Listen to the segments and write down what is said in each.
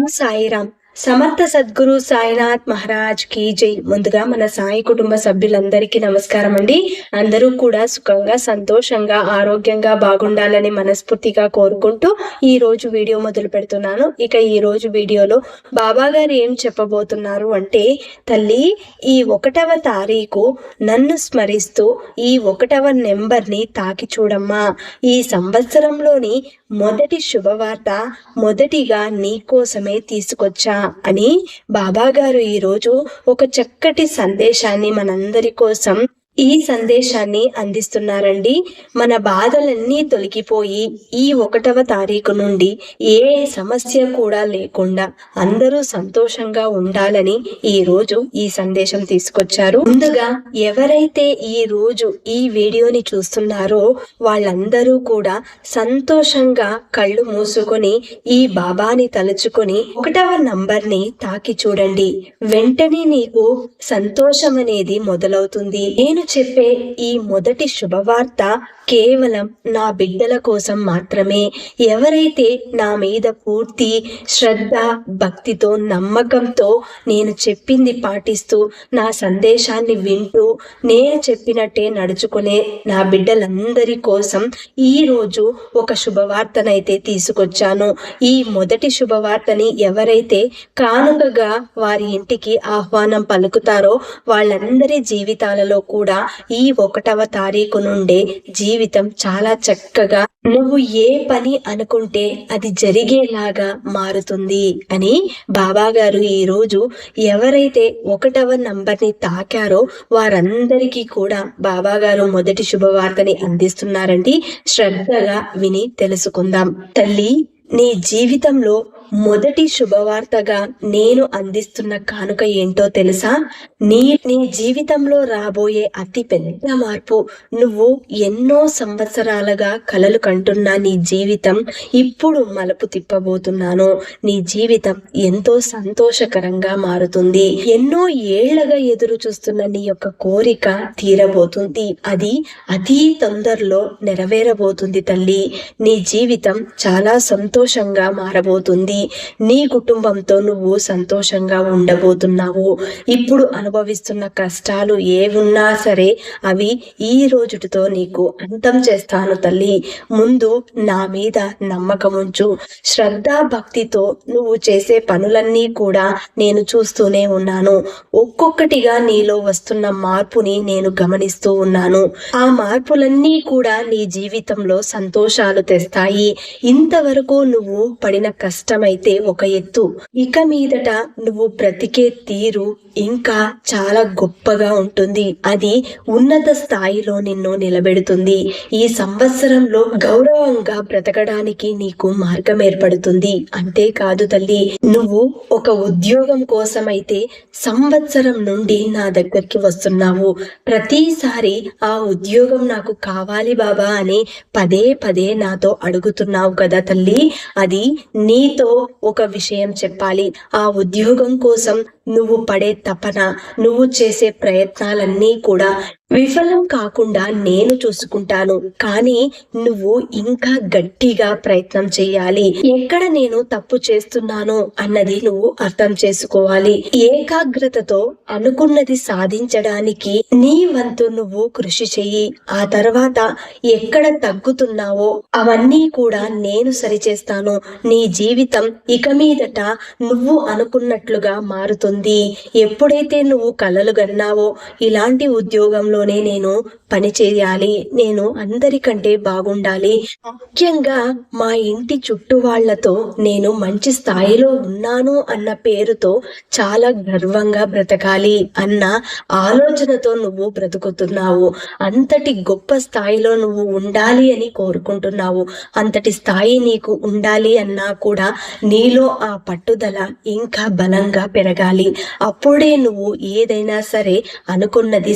ఓం సాయిరామ్. సమర్థ సద్గురు సాయినాథ్ మహారాజ్కి జై. ముందుగా మన సాయి కుటుంబ సభ్యులందరికీ నమస్కారం అండి. అందరూ కూడా సుఖంగా సంతోషంగా ఆరోగ్యంగా బాగుండాలని మనస్ఫూర్తిగా కోరుకుంటూ ఈ రోజు వీడియో మొదలు పెడుతున్నాను. ఇక ఈ రోజు వీడియోలో బాబా గారు ఏం చెప్పబోతున్నారు అంటే తల్లి ఈ ఒకటవ తారీఖు నన్ను స్మరిస్తూ ఈ ఒకటవ నెంబర్ని తాకి చూడమ్మా. ఈ సంవత్సరంలోని మొదటి శుభవార్త మొదటిగా నీ కోసమే తీసుకొచ్చా అని బాబా గారు ఈరోజు ఒక చక్కటి సందేశాన్ని మనందరి కోసం ఈ సందేశాన్ని అందిస్తున్నారండి. మన బాధలన్నీ తొలగిపోయి ఈ ఒకటవ తారీఖు నుండి ఏ సమస్య కూడా లేకుండా అందరూ సంతోషంగా ఉండాలని ఈ రోజు ఈ సందేశం తీసుకొచ్చారు. ముందుగా ఎవరైతే ఈ రోజు ఈ వీడియోని చూస్తున్నారో వాళ్ళందరూ కూడా సంతోషంగా కళ్ళు మూసుకొని ఈ బాబాని తలుచుకొని ఒకటవ నంబర్ని తాకి చూడండి. వెంటనే నీకు సంతోషం అనేది మొదలవుతుంది. నేను చెప్పే ఈ మొదటి శుభవార్త కేవలం నా బిడ్డల కోసం మాత్రమే. ఎవరైతే నా మీద పూర్తి శ్రద్ధ భక్తితో నమ్మకంతో నేను చెప్పింది పాటిస్తూ నా సందేశాన్ని వింటూ నేను చెప్పినట్టే నడుచుకునే నా బిడ్డలందరి కోసం ఈరోజు ఒక శుభవార్తనైతే తీసుకొచ్చాను. ఈ మొదటి శుభవార్తని ఎవరైతే కానుకగా వారి ఇంటికి ఆహ్వానం పలుకుతారో వాళ్ళందరి జీవితాలలో కూడా ఈ ఒకటవ తారీఖు నుండే జీవితం చాలా చక్కగా నువ్వు ఏ పని అనుకుంటే అది జరిగేలాగా మారుతుంది అని బాబాగారు ఈరోజు ఈ రోజు ఎవరైతే ఒకటవ నంబర్ని తాకారో వారందరికీ కూడా బాబాగారు మొదటి శుభవార్తని అందిస్తున్నారండి శ్రద్ధగా విని తెలుసుకుందాం. తల్లి నీ జీవితంలో మొదటి శుభవార్తగా నేను అందిస్తున్న కానుక ఏంటో తెలుసా? నీ నీ జీవితంలో రాబోయే అతి పెద్ద మార్పు. నువ్వు ఎన్నో సంవత్సరాలుగా కలలు కంటున్న నీ జీవితం ఇప్పుడు మలుపు తిప్పబోతున్నాను. నీ జీవితం ఎంతో సంతోషకరంగా మారుతుంది. ఎన్నో ఏళ్ళగా ఎదురు చూస్తున్న నీ యొక్క కోరిక తీరబోతుంది. అది అతి తొందరలో నెరవేరబోతుంది తల్లి. నీ జీవితం చాలా సంతోషంగా మారబోతుంది. నీ కుటుంబంతో నువ్వు సంతోషంగా ఉండబోతున్నావు. ఇప్పుడు అనుభవిస్తున్న కష్టాలు ఏవున్నా సరే అవి ఈ రోజుతో నీకు అంతం చేస్తాను తల్లి. ముందు నా మీద నమ్మకం ఉంచు. శ్రద్ధ భక్తితో నువ్వు చేసే పనులన్నీ కూడా నేను చూస్తూనే ఉన్నాను. ఒక్కొక్కటిగా నీలో వస్తున్న మార్పుని నేను గమనిస్తూ ఉన్నాను. ఆ మార్పులన్నీ కూడా నీ జీవితంలో సంతోషాలు తెస్తాయి. ఇంతవరకు నువ్వు పడిన అయితే ఒక ఎత్తు. ఇక మీదట నువ్వు బ్రతికే తీరు ఇంకా చాలా గొప్పగా ఉంటుంది. అది ఉన్నత స్థాయిలో నిన్ను నిలబెడుతుంది. ఈ సంవత్సరంలో గౌరవంగా బ్రతకడానికి నీకు మార్గం ఏర్పడుతుంది. అంతేకాదు తల్లి నువ్వు ఒక ఉద్యోగం కోసమైతే సంవత్సరం నుండి నా దగ్గరికి వస్తున్నావు. ప్రతిసారి ఆ ఉద్యోగం నాకు కావాలి బాబా అని పదే పదే నాతో అడుగుతున్నావు కదా తల్లి. అది నీతో ఒక విషయం చెప్పాలి. ఆ ఉద్యోగం కోసం నువ్వు పడే తపన నువ్వు చేసే ప్రయత్నాలన్నీ కూడా విఫలం కాకుండా నేను చూసుకుంటాను. కానీ నువ్వు ఇంకా గట్టిగా ప్రయత్నం చేయాలి. ఎక్కడ నేను తప్పు చేస్తున్నాను అన్నది నువ్వు అర్థం చేసుకోవాలి. ఏకాగ్రతతో అనుకున్నది సాధించడానికి నీ వంతు నువ్వు కృషి చెయ్యి. ఆ తర్వాత ఎక్కడ తగ్గుతున్నావో అవన్నీ కూడా నేను సరిచేస్తాను. నీ జీవితం ఇక మీదట నువ్వు అనుకున్నట్లుగా మారుతుంది. ఎప్పుడైతే నువ్వు కలలు గన్నావో ఇలాంటి ఉద్యోగంలో ఉద్యోగంలోనే నేను పని చేయాలి నేను అందరికంటే బాగుండాలి. ముఖ్యంగా మా ఇంటి చుట్టూ వాళ్ళతో నేను మంచి స్థాయిలో ఉన్నాను అన్న పేరుతో చాలా గర్వంగా బ్రతకాలి అన్న ఆలోచనతో నువ్వు బ్రతుకుతున్నావు. అంతటి గొప్ప స్థాయిలో నువ్వు ఉండాలి అని కోరుకుంటున్నావు. అంతటి స్థాయి నీకు ఉండాలి అన్నా కూడా నీలో ఆ పట్టుదల ఇంకా బలంగా పెరగాలి. అప్పుడే నువ్వు ఏదైనా సరే అనుకున్నది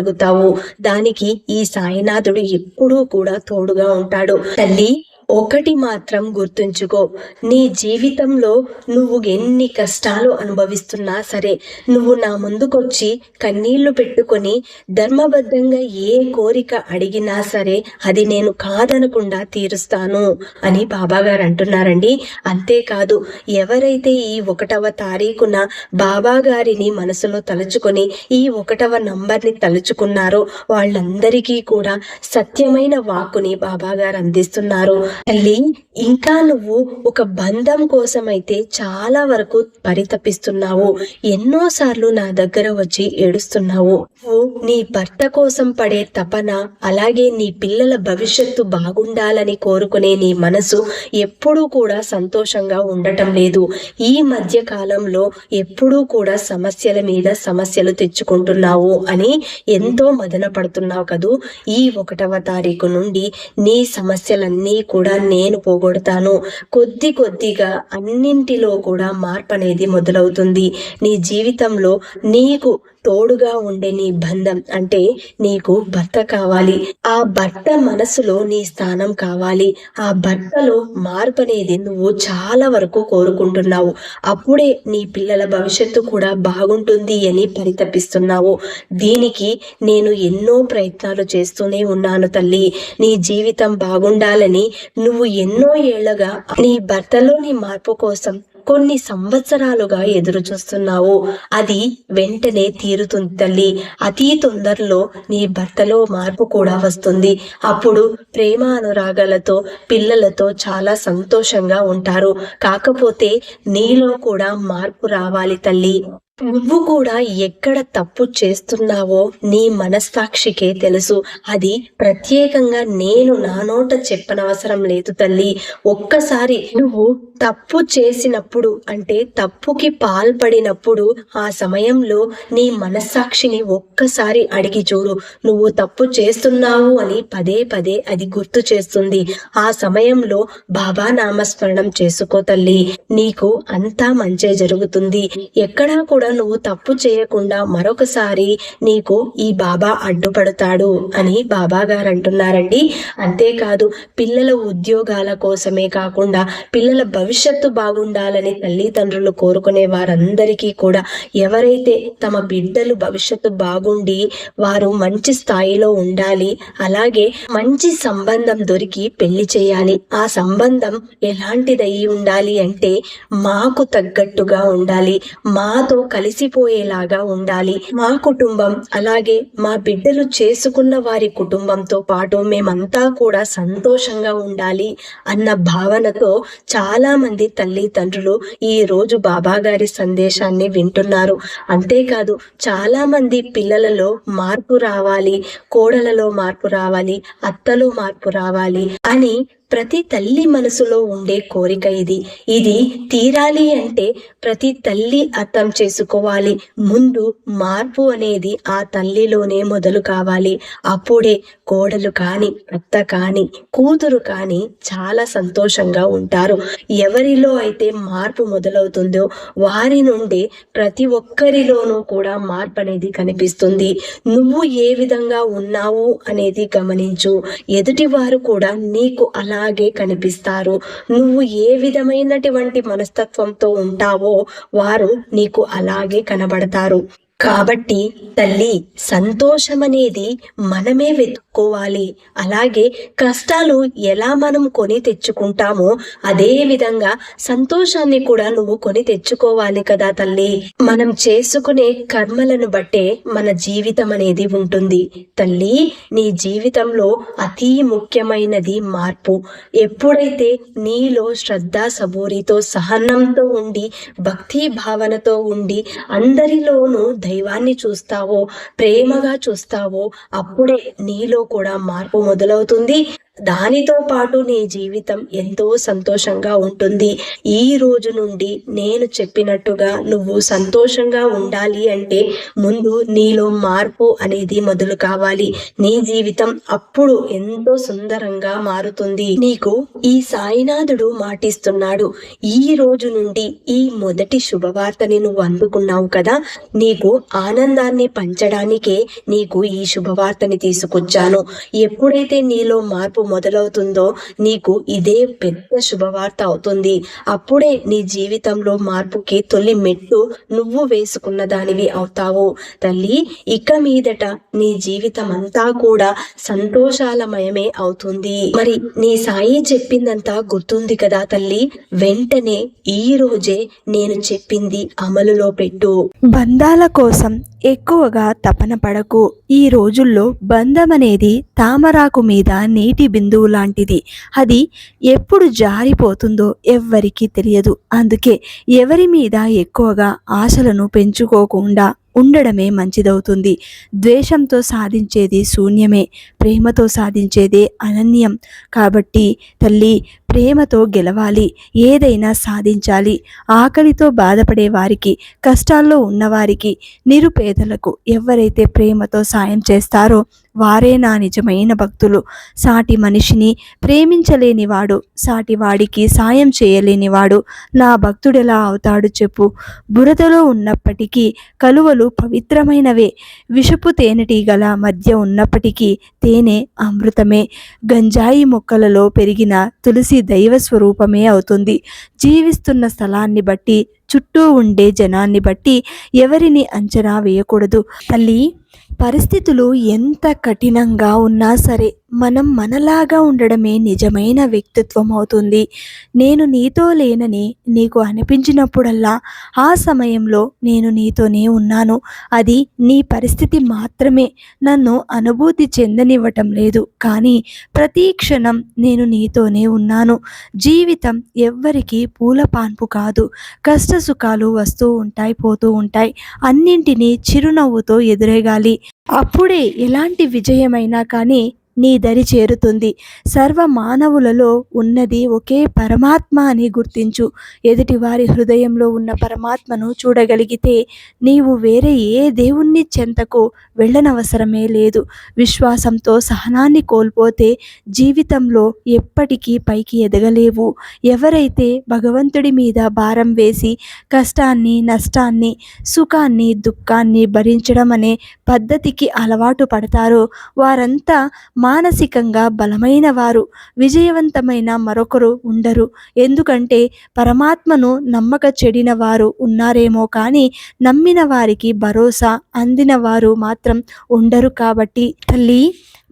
సాధించగలుగుతావు దానికి ఈ సాయినాథుడు ఎప్పుడూ కూడా తోడుగా ఉంటాడు. తల్లి ఒకటి మాత్రం గుర్తుంచుకో. నీ జీవితంలో నువ్వు ఎన్ని కష్టాలు అనుభవిస్తున్నా సరే నువ్వు నా ముందుకొచ్చి కన్నీళ్ళు పెట్టుకొని ధర్మబద్ధంగా ఏ కోరిక అడిగినా సరే అది నేను కాదనకుండా తీరుస్తాను అని బాబాగారు అంటున్నారండి. అంతేకాదు ఎవరైతే ఈ ఒకటవ తారీఖున బాబాగారిని మనసులో తలుచుకొని ఈ ఒకటవ నంబర్ని తలుచుకున్నారో వాళ్ళందరికీ కూడా సత్యమైన వాక్కుని బాబాగారు అందిస్తున్నారు. తల్లి ఇంకా నువ్వు ఒక బంధం కోసమైతే చాలా వరకు పరితపిస్తున్నావు. ఎన్నోసార్లు నా దగ్గర వచ్చి ఏడుస్తున్నావు. నువ్వు నీ భర్త కోసం పడే తపన అలాగే నీ పిల్లల భవిష్యత్తు బాగుండాలని కోరుకునే నీ మనసు ఎప్పుడూ కూడా సంతోషంగా ఉండటం లేదు. ఈ మధ్య కాలంలో ఎప్పుడూ కూడా సమస్యల మీద సమస్యలు తెచ్చుకుంటున్నావు అని ఎంతో మదన పడుతున్నావు కదూ. ఈ ఒకటవ తారీఖు నుండి నీ సమస్యలన్నీ కూడా నేను పోగొడతాను. కొద్ది కొద్దిగా అన్నింటిలో కూడా మార్పు అనేది మొదలవుతుంది. నీ జీవితంలో నీకు తోడుగా ఉండే నీ బంధం అంటే నీకు భర్త కావాలి. ఆ భర్త మనసులో నీ స్థానం కావాలి. ఆ భర్తలో మార్పు అనేది నువ్వు చాలా వరకు కోరుకుంటున్నావు. అప్పుడే నీ పిల్లల భవిష్యత్తు కూడా బాగుంటుంది అని పరితపిస్తున్నావు. దీనికి నేను ఎన్నో ప్రయత్నాలు చేస్తూనే ఉన్నాను తల్లి. నీ జీవితం బాగుండాలని నువ్వు ఎన్నో ఏళ్ళుగా నీ భర్తలోని మార్పు కోసం కొన్ని సంవత్సరాలుగా ఎదురు చూస్తున్నావు. అది వెంటనే తీరుతుంది తల్లి. అతి తొందరలో నీ భర్తలో మార్పు కూడా వస్తుంది. అప్పుడు ప్రేమ అనురాగాలతో పిల్లలతో చాలా సంతోషంగా ఉంటారు. కాకపోతే నీలో కూడా మార్పు రావాలి తల్లి. నువ్వు కూడా ఎక్కడ తప్పు చేస్తున్నావో నీ మనస్సాక్షికే తెలుసు. అది ప్రత్యేకంగా నేను నా నోట చెప్పనవసరం లేదు తల్లి. ఒక్కసారి నువ్వు తప్పు చేసినప్పుడు అంటే తప్పుకి పాల్పడినప్పుడు ఆ సమయంలో నీ మనస్సాక్షిని ఒక్కసారి అడిగి చూడు. నువ్వు తప్పు చేస్తున్నావు అని పదే పదే అది గుర్తు చేస్తుంది. ఆ సమయంలో బాబా నామస్మరణం చేసుకో తల్లి. నీకు అంతా మంచే జరుగుతుంది. ఎక్కడా కూడా నువ్వు తప్పు చేయకుండా మరొకసారి నీకు ఈ బాబా అడ్డుపడతాడు అని బాబా గారు అంటున్నారండి అంతేకాదు పిల్లల ఉద్యోగాల కోసమే కాకుండా పిల్లల భవిష్యత్తు బాగుండాలని తల్లిదండ్రులు కోరుకునే వారందరికీ కూడా ఎవరైతే తమ బిడ్డలు భవిష్యత్తు బాగుండి వారు మంచి స్థాయిలో ఉండాలి అలాగే మంచి సంబంధం దొరికి పెళ్ళి చేయాలి ఆ సంబంధం ఎలాంటిదయ్యి ఉండాలి అంటే మాకు తగ్గట్టుగా ఉండాలి మాతో కలిసిపోయేలాగా ఉండాలి. మా కుటుంబం అలాగే మా బిడ్డలు చేసుకున్న వారి కుటుంబంతో పాటు మేమంతా కూడా సంతోషంగా ఉండాలి అన్న భావనతో చాలా మంది తల్లిదండ్రులు ఈ రోజు బాబా గారి సందేశాన్ని వింటున్నారు. అంతేకాదు చాలా మంది పిల్లలలో మార్పు రావాలి కోడలలో మార్పు రావాలి అత్తలో మార్పు రావాలి అని ప్రతి తల్లి మనసులో ఉండే కోరిక ఇది. ఇది తీరాలి అంటే ప్రతి తల్లి అర్థం చేసుకోవాలి. ముందు మార్పు అనేది ఆ తల్లిలోనే మొదలు కావాలి. అప్పుడే కోడలు కాని అత్త కాని కూతురు కాని చాలా సంతోషంగా ఉంటారు. ఎవరిలో అయితే మార్పు మొదలవుతుందో వారి నుండి ప్రతి ఒక్కరిలోనూ కూడా మార్పు అనేది కనిపిస్తుంది. నువ్వు ఏ విధంగా ఉన్నావు అనేది గమనించు. ఎదుటివారు కూడా నీకు అలా అలాగే కనిపిస్తారు. నువ్వు ఏ విధమైనటువంటి మనస్తత్వంతో ఉంటావో వారు నీకు అలాగే కనబడతారు. కాబట్టి తల్లి సంతోషం అనేది మనమే వెతుక్కోవాలి అలాగే కష్టాలు ఎలా మనం కొని తెచ్చుకుంటామో అదే విధంగా సంతోషాన్ని కూడా నువ్వు కొని తెచ్చుకోవాలి కదా తల్లి. మనం చేసుకునే కర్మలను బట్టే మన జీవితం అనేది ఉంటుంది. తల్లి నీ జీవితంలో అతి ముఖ్యమైనది మార్పు. ఎప్పుడైతే నీలో శ్రద్ధ సబూరితో సహనంతో ఉండి భక్తి భావనతో ఉండి అందరిలోనూ దైవాన్ని చూస్తావో ప్రేమగా చూస్తావో అప్పుడే నీలో కూడా మార్పు మొదలవుతుంది. దానితో పాటు నీ జీవితం ఎంతో సంతోషంగా ఉంటుంది. ఈ రోజు నుండి నేను చెప్పినట్టుగా నువ్వు సంతోషంగా ఉండాలి అంటే ముందు నీలో మార్పు అనేది మొదలు కావాలి. నీ జీవితం అప్పుడు ఎంతో సుందరంగా మారుతుంది. నీకు ఈ సాయినాథుడు మాటిస్తున్నాడు. ఈ రోజు నుండి ఈ మొదటి శుభవార్తని నువ్వు అందుకున్నావు కదా. నీకు ఆనందాన్ని పంచడానికే నీకు ఈ శుభవార్తని తీసుకొచ్చాను. ఎప్పుడైతే నీలో మార్పు మొదలవుతుందో నీకు ఇదే పెద్ద శుభవార్త అవుతుంది. అప్పుడే నీ జీవితంలో మార్పుకి తొలి మెట్టు నువ్వు వేసుకున్న దానివి అవుతావు. తల్లి ఇక మీదట నీ జీవితం అంతా కూడా సంతోషాలమయమే అవుతుంది. మరి నీ సాయి చెప్పిందంతా గుర్తుంది కదా తల్లి? వెంటనే ఈ రోజే నేను చెప్పింది అమలులో పెట్టు. బంధాల కోసం ఎక్కువగా తపన పడకు. ఈ రోజుల్లో బంధం అనేది తామరాకు మీద నీటి బిందువు లాంటిది. అది ఎప్పుడు జారిపోతుందో ఎవ్వరికీ తెలియదు. అందుకే ఎవరి మీద ఎక్కువగా ఆశలను పెంచుకోకుండా ఉండడమే మంచిదవుతుంది. ద్వేషంతో సాధించేది శూన్యమే ప్రేమతో సాధించేదే అనన్యం. కాబట్టి తల్లి ప్రేమతో గెలవాలి ఏదైనా సాధించాలి. ఆకలితో బాధపడే వారికి కష్టాల్లో ఉన్నవారికి నిరుపేదలకు ఎవరైతే ప్రేమతో సాయం చేస్తారో వారే నా నిజమైన భక్తులు. సాటి మనిషిని ప్రేమించలేనివాడు సాటి వాడికి సాయం చేయలేనివాడు నా భక్తుడెలా అవుతాడు చెప్పు. బురదలో ఉన్నప్పటికీ కలువలు పవిత్రమైనవే. విషపు తేనెటీగల మధ్య ఉన్నప్పటికీ తేనె అమృతమే. గంజాయి మొక్కలలో పెరిగిన తులసి దైవ స్వరూపమే అవుతుంది. జీవిస్తున్న స్థలాన్ని బట్టి చుట్టూ ఉండే జనాన్ని బట్టి ఎవరిని అంచనా వేయకూడదు. తల్లి పరిస్థితులు ఎంత కఠినంగా ఉన్నా సరే మనం మనలాగా ఉండడమే నిజమైన వ్యక్తిత్వం అవుతుంది. నేను నీతో లేనని నీకు అనిపించినప్పుడల్లా ఆ సమయంలో నేను నీతోనే ఉన్నాను. అది నీ పరిస్థితి మాత్రమే. నన్ను అనుభూతి చెందనివ్వటం లేదు. కానీ ప్రతి క్షణం నేను నీతోనే ఉన్నాను. జీవితం ఎవ్వరికీ పూల పాన్పు కాదు. కష్ట సుఖాలు వస్తూ ఉంటాయి పోతూ ఉంటాయి. అన్నింటినీ చిరునవ్వుతో ఎదురేగాలి. అప్పుడే ఎలాంటి విజయమైనా కానీ నీ దరి చేరుతుంది. సర్వ మానవులలో ఉన్నది ఒకే పరమాత్మ అని గుర్తించు. ఎదుటివారి హృదయంలో ఉన్న పరమాత్మను చూడగలిగితే నీవు వేరే ఏ దేవుణ్ణి చెంతకు వెళ్ళనవసరమే లేదు. విశ్వాసంతో సహనాన్ని కోల్పోతే జీవితంలో ఎప్పటికీ పైకి ఎదగలేవు. ఎవరైతే భగవంతుడి మీద భారం వేసి కష్టాన్ని నష్టాన్ని సుఖాన్ని దుఃఖాన్ని భరించడం అనే పద్ధతికి అలవాటు పడతారో వారంతా మానసికంగా బలమైన వారు విజయవంతమైన మరొకరు ఉండరు. ఎందుకంటే పరమాత్మను నమ్మక చెడిన వారు ఉన్నారేమో కానీ నమ్మిన వారికి భరోసా అందిన వారు మాత్రం ఉండరు కాబట్టి తల్లి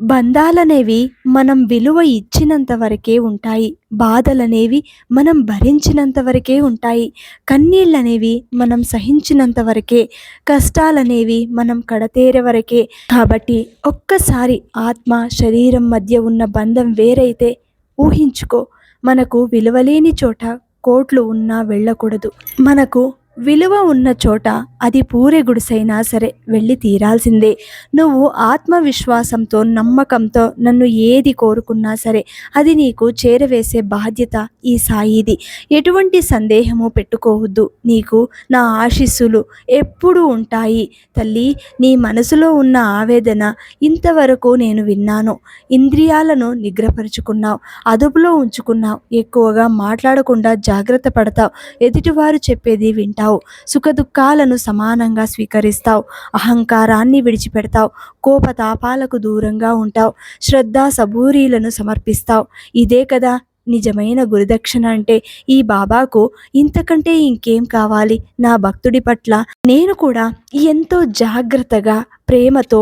బంధాలనేవి మనం విలువ ఇచ్చినంత వరకే ఉంటాయి. బాధలనేవి మనం భరించినంత వరకే ఉంటాయి. కన్నీళ్ళనేవి మనం సహించినంత వరకే కష్టాలనేవి మనం కడతేరే వరకే. కాబట్టి ఒక్కసారి ఆత్మ శరీరం మధ్య ఉన్న బంధం వేరైతే ఊహించుకో. మనకు విలువలేని చోట కోట్లు ఉన్నా వెళ్ళకూడదు. మనకు విలువ ఉన్న చోట అది పూరే గుడిసైనా సరే వెళ్ళి తీరాల్సిందే. నువ్వు ఆత్మవిశ్వాసంతో నమ్మకంతో నన్ను ఏది కోరుకున్నా సరే అది నీకు చేరవేసే బాధ్యత ఈ సాయిది. ఎటువంటి సందేహము పెట్టుకోవద్దు. నీకు నా ఆశీస్సులు ఎప్పుడూ ఉంటాయి. తల్లి నీ మనసులో ఉన్న ఆవేదన ఇంతవరకు నేను విన్నాను. ఇంద్రియాలను నిగ్రహపరుచుకున్నావు అదుపులో ఉంచుకున్నావు ఎక్కువగా మాట్లాడకుండా జాగ్రత్త పడతావు ఎదుటివారు చెప్పేది వింటావు. సుఖదుఖాలను సమానంగా స్వీకరిస్తావు. అహంకారాన్ని విడిచిపెడతావు. కోపతాపాలకు దూరంగా ఉంటావు. శ్రద్ధ సబూరీలను సమర్పిస్తావు. ఇదే కదా నిజమైన గురుదక్షిణ అంటే ఈ బాబాకు ఇంతకంటే ఇంకేం కావాలి? నా భక్తుడి పట్ల నేను కూడా ఎంతో జాగ్రత్తగా ప్రేమతో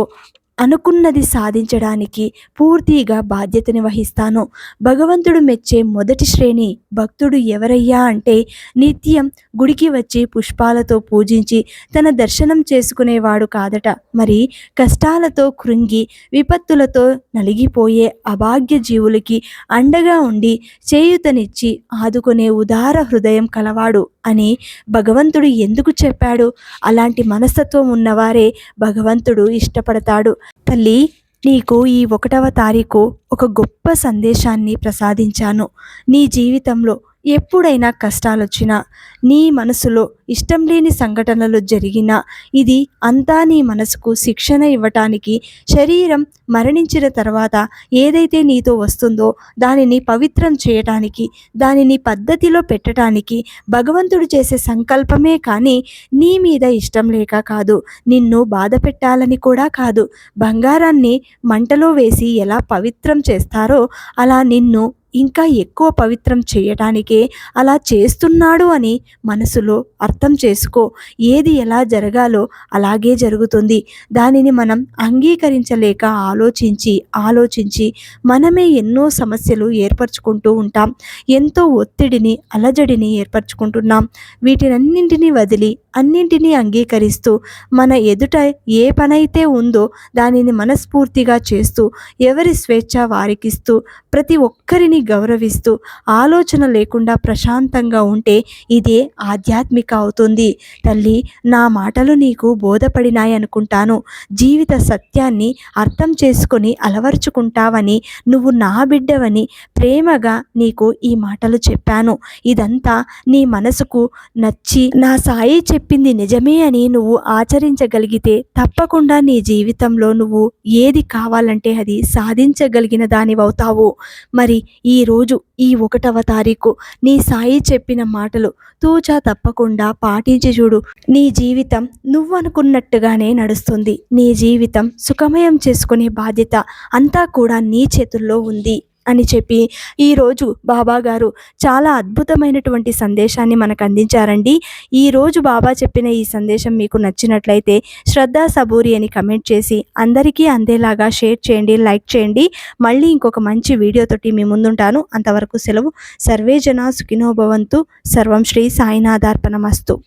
అనుకున్నది సాధించడానికి పూర్తిగా బాధ్యతని వహిస్తాను. భగవంతుడు మెచ్చే మొదటి శ్రేణి భక్తుడు ఎవరయ్యా అంటే నిత్యం గుడికి వచ్చి పుష్పాలతో పూజించి తన దర్శనం చేసుకునేవాడు కాదట. మరి కష్టాలతో కృంగి విపత్తులతో నలిగిపోయే అభాగ్య జీవులకి అండగా ఉండి చేయుతనిచ్చి ఆదుకునే ఉదార హృదయం కలవాడు అని భగవంతుడు ఎందుకు చెప్పాడు? అలాంటి మనస్తత్వం ఉన్నవారే భగవంతుడు ఇష్టపడతాడు. తల్లి నీకు ఈ ఒకటవ తారీఖు ఒక గొప్ప సందేశాన్ని ప్రసాదించాను. నీ జీవితంలో ఎప్పుడైనా కష్టాలొచ్చినా నీ మనసులో ఇష్టం లేని సంఘటనలు జరిగినా ఇది అంతా నీ మనసుకు శిక్షణ ఇవ్వటానికి శరీరం మరణించిన తర్వాత ఏదైతే నీతో వస్తుందో దానిని పవిత్రం చేయటానికి దానిని పద్ధతిలో పెట్టడానికి భగవంతుడు చేసే సంకల్పమే కానీ నీ మీద ఇష్టం లేక కాదు నిన్ను బాధ పెట్టాలని కూడా కాదు. బంగారాన్ని మంటలో వేసి ఎలా పవిత్రం చేస్తారో అలా నిన్ను ఇంకా ఎక్కువ పవిత్రం చేయటానికే అలా చేస్తున్నాడు అని మనసులో అర్థం చేసుకో. ఏది ఎలా జరగాలో అలాగే జరుగుతుంది. దానిని మనం అంగీకరించలేక ఆలోచించి ఆలోచించి మనమే ఎన్నో సమస్యలు ఏర్పరచుకుంటూ ఉంటాం. ఎంతో ఒత్తిడిని అలజడిని ఏర్పరచుకుంటున్నాం. వీటినన్నింటినీ వదిలి అన్నింటినీ అంగీకరిస్తూ మన ఎదుట ఏ పనైతే ఉందో దానిని మనస్ఫూర్తిగా చేస్తూ ఎవరి స్వేచ్ఛ వారికిస్తూ ప్రతి ఒక్కరిని గౌరవిస్తూ ఆలోచన లేకుండా ప్రశాంతంగా ఉంటే ఇదే ఆధ్యాత్మిక అవుతుంది. తల్లి నా మాటలు నీకు బోధపడినాయనుకుంటాను జీవిత సత్యాన్ని అర్థం చేసుకొని అలవర్చుకుంటావని నువ్వు నా బిడ్డవని ప్రేమగా నీకు ఈ మాటలు చెప్పాను. ఇదంతా నీ మనసుకు నచ్చి నా సాయి చెప్పింది నిజమే అని నువ్వు ఆచరించగలిగితే తప్పకుండా నీ జీవితంలో నువ్వు ఏది కావాలంటే అది సాధించగలిగిన దానివవుతావు. మరి ఈరోజు ఈ ఒకటవ తారీఖు నీ సాయి చెప్పిన మాటలు తూచా తప్పకుండా పాటించి చూడు. నీ జీవితం నువ్వు అనుకున్నట్టుగానే నడుస్తుంది. నీ జీవితం సుఖమయం చేసుకునే బాధ్యత అంతా కూడా నీ చేతుల్లో ఉంది. అని చెప్పి ఈరోజు బాబా గారు చాలా అద్భుతమైనటువంటి సందేశాన్ని మనకు అందించారండి. ఈరోజు బాబా చెప్పిన ఈ సందేశం మీకు నచ్చినట్లయితే శ్రద్ధా సబూరి అని కమెంట్ చేసి అందరికీ అందేలాగా షేర్ చేయండి లైక్ చేయండి. మళ్ళీ ఇంకొక మంచి వీడియోతోటి మీ ముందుంటాను. అంతవరకు సెలవు. సర్వే జన సర్వం శ్రీ సాయినాథార్పణమస్తు.